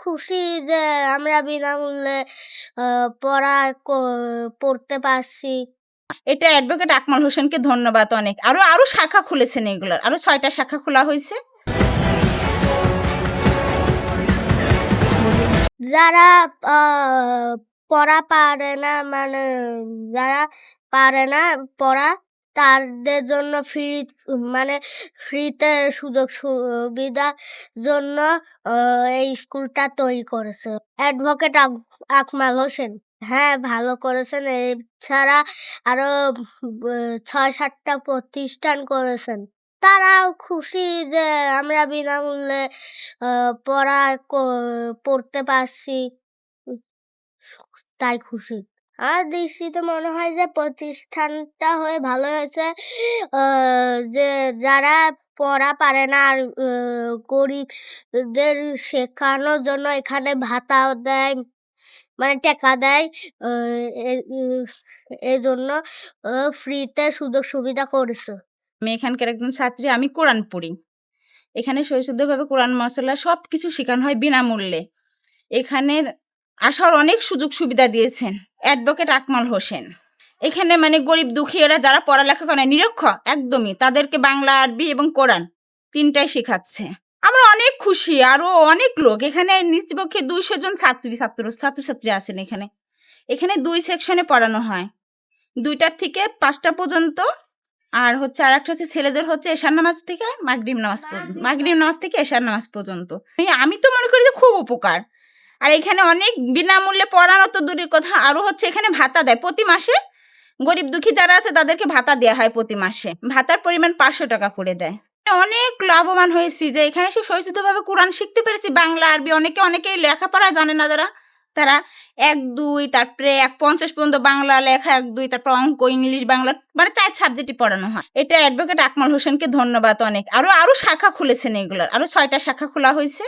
খুশি যে আমরা বিনামূল্যে পড়া পড়তে পারছি। এটা অ্যাডভোকেট আকমাল হোসেনকে ধন্যবাদ অনেক। আরও আরও শাখা খুলেছেন এগুলোর। আরও ছয়টা শাখা খোলা হয়েছে। যারা পড়া পারে না মানে যারা পারে না পড়া তাদের জন্য ফ্রি মানে ফ্রিতে সুযোগ সুবিধার জন্য এই স্কুলটা তৈরি করেছে। অ্যাডভোকেট আকমাল হোসেন। হ্যাঁ ভালো করেছেন। এছাড়া আরও ছয় সাতটা প্রতিষ্ঠান করেছেন। তারাও খুশি যে আমরা বিনামূল্যে পড়া পড়তে পারছি। তাই খুশি। আমার দৃষ্টিতে মনে হয় যে প্রতিষ্ঠানটা হয়ে ভালো হয়েছে। যে যারা পড়া পারে না আর গরিবদের শেখানোর জন্য এখানে ভাতাও দেয় মানে টাকা দেয় এই জন্য ফ্রিতে সুযোগ সুবিধা করেছে। আমি এখানকার একজন ছাত্রী, আমি কোরআন পড়ি। এখানে শৈশুদ্ধভাবে কোরআন, মশলা সব কিছু শেখানো হয় বিনামূল্যে। এখানে আসার অনেক সুযোগ সুবিধা দিয়েছেন। অ্যাডভোকেট আকমাল হোসেন। এখানে মানে গরিব দুঃখীরা যারা পড়ালেখা করে না, নিরক্ষর একদমই। তাদেরকে বাংলা আরবি এবং কোরআন তিনটাই শেখাচ্ছে। আমরা অনেক খুশি আরও অনেক লোক। এখানে নিচপক্ষে দুইশো জন ছাত্রী ছাত্র ছাত্রছাত্রী আছেন এখানে। এখানে দুই সেকশনে পড়ানো হয়। দুইটার থেকে পাঁচটা পর্যন্ত আর হচ্ছে আর একটা হচ্ছে ছেলেদের হচ্ছে এশার নামাজ থেকে মাগরিব নামাজ পর্যন্ত মাগরিব নামাজ থেকে এশার নামাজ পর্যন্ত। আমি তো মনে করি যে খুব উপকার। আর এখানে অনেক বিনামূল্যে পড়ানো তো দূরের কথা, আরও হচ্ছে এখানে ভাতা দেয়। প্রতি মাসে গরিব দুঃখী যারা আছে, তাদেরকে ভাতা দেওয়া হয় প্রতি মাসে। ভাতার পরিমাণ পাঁচশো টাকা করে দেয়। অনেক লাভবান হয়েছি যে এখানে এসে সহিষ্ণুভাবে কোরআন শিখতে পেরেছি, বাংলা, আরবি অনেকে, অনেকেই লেখাপড়া জানে না যারা। তারা এক, দুই, তারপরে এক, পঞ্চাশ পর্যন্ত বাংলা লেখা, এক, দুই, তারপর অঙ্ক, ইংলিশ, বাংলা মানে চার সাবজেক্টই পড়ানো হয়। এটা অ্যাডভোকেট আকমাল হোসেনকে ধন্যবাদ অনেক। আরও আরও শাখা খুলেছেন এগুলোর। আরও ছয়টা শাখা খোলা হয়েছে।